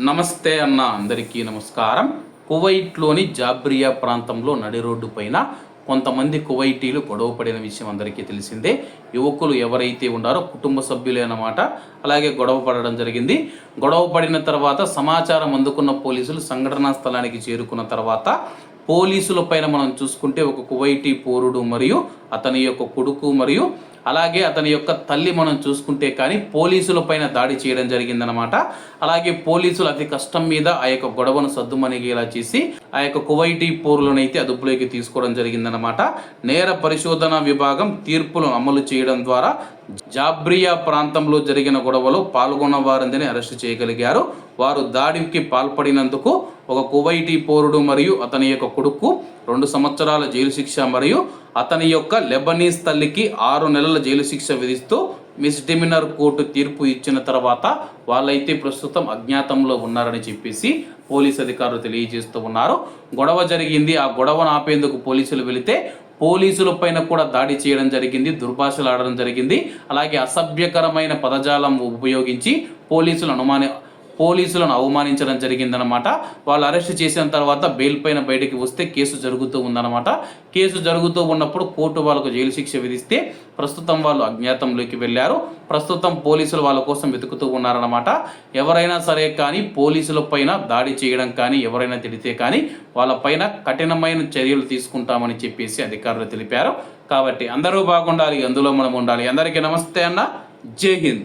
నమస్తే అన్న అందరికీ నమస్కారం. కువైట్లోని జాబ్రియా ప్రాంతంలో నడి రోడ్డు పైన కొంతమంది కువైటీలు గొడవ పడిన విషయం అందరికీ తెలిసిందే. యువకులు ఎవరైతే ఉన్నారో కుటుంబ సభ్యులే అన్నమాట. అలాగే గొడవ పడడం జరిగింది. గొడవ పడిన తర్వాత సమాచారం అందుకున్న పోలీసులు సంఘటనా స్థలానికి చేరుకున్న తర్వాత పోలీసుల పైన మనం చూసుకుంటే ఒక కువైటీ పౌరుడు మరియు అతని యొక్క కొడుకు మరియు అలాగే అతని యొక్క తల్లి మనం చూసుకుంటే కానీ పోలీసుల పైన దాడి చేయడం జరిగిందనమాట అలాగే పోలీసులు అతి కష్టం మీద ఆ యొక్క గొడవను సద్దుమణిగేలా చేసి ఆ యొక్క కువైటీ పౌరులనైతే అదుపులోకి తీసుకోవడం జరిగిందనమాట నేర పరిశోధన విభాగం తీర్పులను అమలు చేయడం ద్వారా జాబ్రియా ప్రాంతంలో జరిగిన గొడవలో పాల్గొన్న వారందరినీ అరెస్ట్ చేయగలిగారు. వారు దాడికి పాల్పడినందుకు ఒక కువైటీ పౌరుడు మరియు అతని యొక్క కొడుకు రెండు సంవత్సరాల జైలు శిక్ష మరియు అతని యొక్క లెబనీస్ తల్లికి ఆరు నెలల జైలు శిక్ష విధిస్తూ మిస్డిమినర్ కోర్టు తీర్పు ఇచ్చిన తర్వాత వాళ్ళైతే ప్రస్తుతం అజ్ఞాతంలో ఉన్నారని చెప్పేసి పోలీస్ అధికారులు తెలియజేస్తూ ఉన్నారు. గొడవ జరిగింది. ఆ గొడవను ఆపేందుకు పోలీసులు వెళితే పోలీసుల పైన కూడా దాడి చేయడం జరిగింది దుర్భాషలు ఆడడం జరిగింది. అలాగే అసభ్యకరమైన పదజాలం ఉపయోగించి పోలీసులు అనుమాని పోలీసులను అవమానించడం జరిగిందనమాట వాళ్ళు అరెస్ట్ చేసిన తర్వాత బెయిల్ పైన బయటికి వస్తే కేసు జరుగుతూ ఉందన్నమాట. కేసు జరుగుతూ ఉన్నప్పుడు కోర్టు వాళ్ళకు జైలు శిక్ష విధిస్తే ప్రస్తుతం వాళ్ళు అజ్ఞాతంలోకి వెళ్ళారు. ప్రస్తుతం పోలీసులు వాళ్ళ కోసం వెతుకుతూ ఉన్నారన్నమాట. ఎవరైనా సరే కానీ పోలీసుల పైన దాడి చేయడం కానీ ఎవరైనా తిడితే కానీ వాళ్ళపైన కఠినమైన చర్యలు తీసుకుంటామని చెప్పేసి అధికారులు తెలిపారు. కాబట్టి అందరూ బాగుండాలి అందులో మనం ఉండాలి. అందరికీ నమస్తే అన్న. జై హింద్.